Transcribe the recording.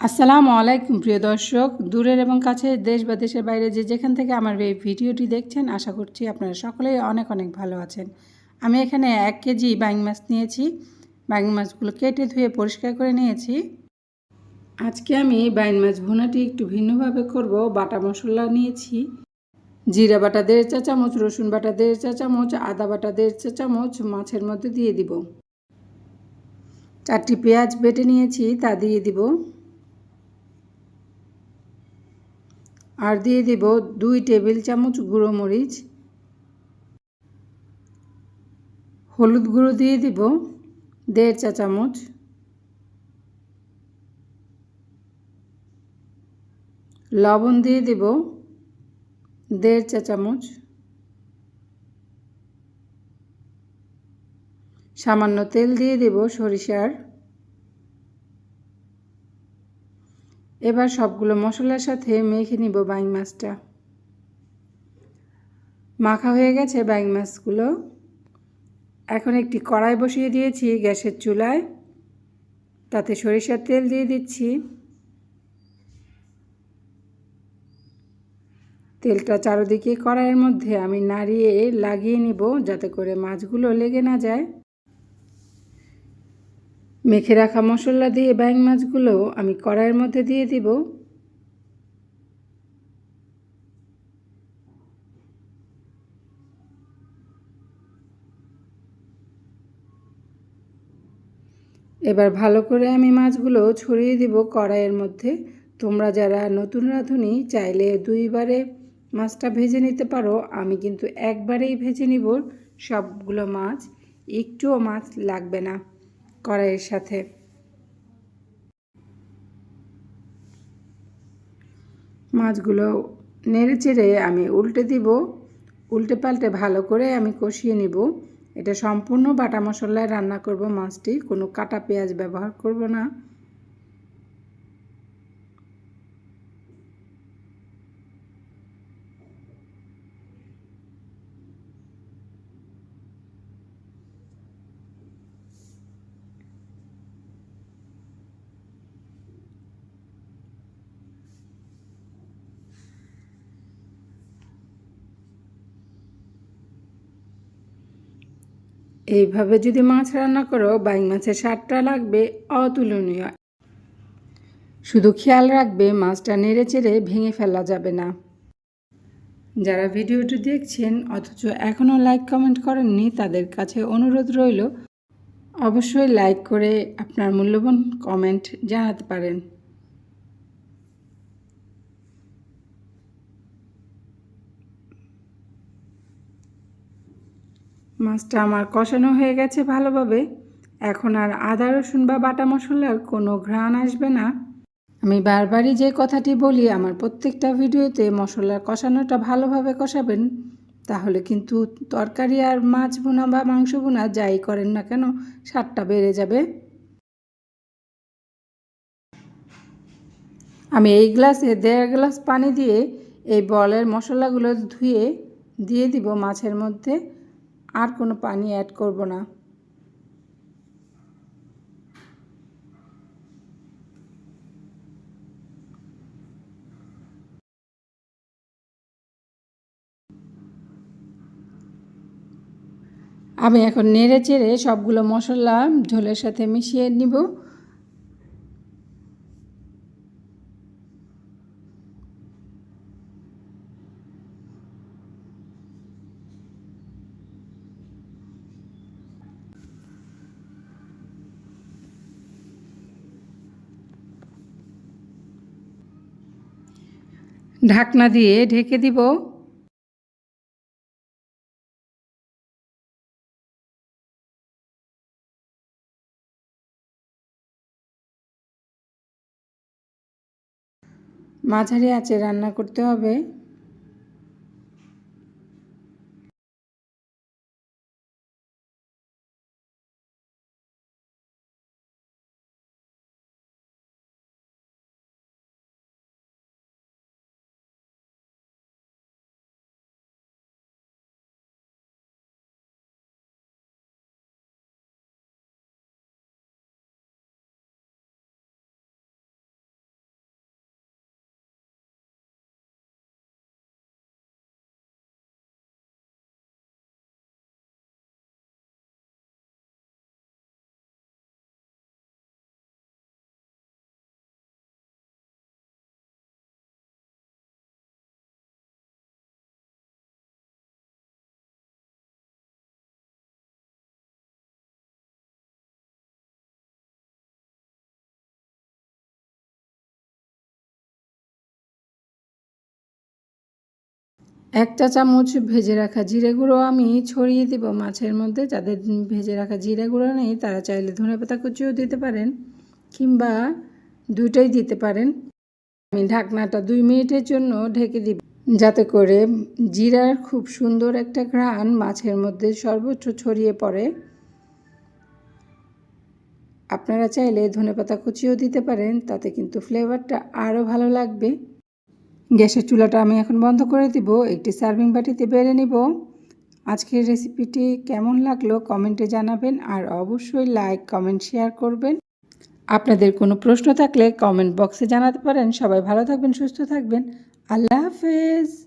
আসসালামু আলাইকুম, প্রিয় দর্শক। দূরের এবং কাছের দেশ বা দেশের বাইরে যে যেখান থেকে আমার এই ভিডিওটি দেখছেন, আশা করছি আপনারা সকলেই অনেক অনেক ভালো আছেন। আমি এখানে এক কেজি বাইং মাছ নিয়েছি। বাইং মাছগুলো কেটে ধুয়ে পরিষ্কার করে নিয়েছি। আজকে আমি বাইং মাছ ভুনাটি একটু ভিন্নভাবে করব। বাটা মশলা নিয়েছি, জিরা বাটা দেড় চা চামচ, রসুন বাটা দেড় চা চামচ, আদা বাটা দেড় চা চামচ মাছের মধ্যে দিয়ে দিব। চারটি পেঁয়াজ বেটে নিয়েছি, তা দিয়ে দিব। আর দিয়ে দিব দুই টেবিল চামচ গুঁড়ো মরিচ। হলুদ গুঁড়ো দিয়ে দিব দেড় চা চামচ। লবণ দিয়ে দিব দেড় চা চামচ। সামান্য তেল দিয়ে দেব সরিষার। এবার সবগুলো মশলার সাথে মেখে নিব বাইং মাছটা। মাখা হয়ে গেছে বাইং মাছগুলো। এখন একটি কড়াই বসিয়ে দিয়েছি গ্যাসের চুলায়। তাতে সরিষার তেল দিয়ে দিচ্ছি। তেলটা চারোদিকে কড়াইয়ের মধ্যে আমি নাড়িয়ে লাগিয়ে নিব যাতে করে মাছগুলো লেগে না যায়। মেখে রাখা মশলা দিয়ে ব্যাং মাছগুলো আমি কড়াইয়ের মধ্যে দিয়ে দিব। এবার ভালো করে আমি মাছগুলো ছড়িয়ে দিব কড়াইয়ের মধ্যে। তোমরা যারা নতুন রাঁধুনি, চাইলে দুইবারে মাছটা ভেজে নিতে পারো। আমি কিন্তু একবারেই ভেজে নিব সবগুলো মাছ। একটুও মাছ লাগবে না। কড়াইয়ের সাথে। মাছগুলো নেড়ে চেড়ে আমি উল্টে দিব। উল্টে পাল্টে ভালো করে আমি কষিয়ে নিব। এটা সম্পূর্ণ বাটা মশলায় রান্না করব মাছটি। কোনো কাটা পেঁয়াজ ব্যবহার করব না। এইভাবে যদি মাছ রান্না করো, বাইং মাছের স্বাদটা লাগবে অতুলনীয়। শুধু খেয়াল রাখবে, মাছটা নেড়ে চেড়ে ভেঙে ফেলা যাবে না। যারা ভিডিওটি দেখছেন, অথচ এখনও লাইক কমেন্ট করেননি, তাদের কাছে অনুরোধ রইল, অবশ্যই লাইক করে আপনার মূল্যবান কমেন্ট জানাতে পারেন। মাছটা আমার কষানো হয়ে গেছে ভালোভাবে। এখন আর আদা, রসুন বা বাটা মশলার কোনো ঘ্রাণ আসবে না। আমি বারবারই যে কথাটি বলি, আমার প্রত্যেকটা ভিডিওতে মশলার কষানোটা ভালোভাবে কষাবেন। তাহলে কিন্তু তরকারি আর মাছ বোনা বা মাংস বোনা যাই করেন না কেন, স্বাদটা বেড়ে যাবে। আমি এই গ্লাসে দেড় গ্লাস পানি দিয়ে এই বলের মশলাগুলো ধুয়ে দিয়ে দিব মাছের মধ্যে। আর কোনো পানি অ্যাড করব না। আমি এখন নেড়ে চেড়ে সবগুলো মশলা ঝোলের সাথে মিশিয়ে নিব। ঢাকনা দিয়ে ঢেকে দিব। মাঝারি আছে রান্না করতে হবে। এক চা চামচ ভেজে রাখা জিরে গুঁড়ো আমি ছড়িয়ে দিব মাছের মধ্যে। যাদের ভেজে রাখা জিরে গুঁড়ো নেই, তারা চাইলে ধনেপাতা কুচিও দিতে পারেন কিংবা দুইটাই দিতে পারেন। আমি ঢাকনাটা দুই মিনিটের জন্য ঢেকে দিব যাতে করে জিরার খুব সুন্দর একটা ঘ্রাণ মাছের মধ্যে সর্বোচ্চ ছড়িয়ে পড়ে। আপনারা চাইলে ধনেপাতা কুচিও দিতে পারেন, তাতে কিন্তু ফ্লেভারটা আরও ভালো লাগবে। গ্যাসের চুলাটা আমি এখন বন্ধ করে দিব, একটি সার্ভিং বাটিতে বেড়ে নিব। আজকের রেসিপিটি কেমন লাগল কমেন্টে জানাবেন আর অবশ্যই লাইক, কমেন্ট, শেয়ার করবেন। আপনাদের কোনো প্রশ্ন থাকলে কমেন্ট বক্সে জানাতে পারেন। সবাই ভালো থাকবেন, সুস্থ থাকবেন। আল্লাহ হাফেজ।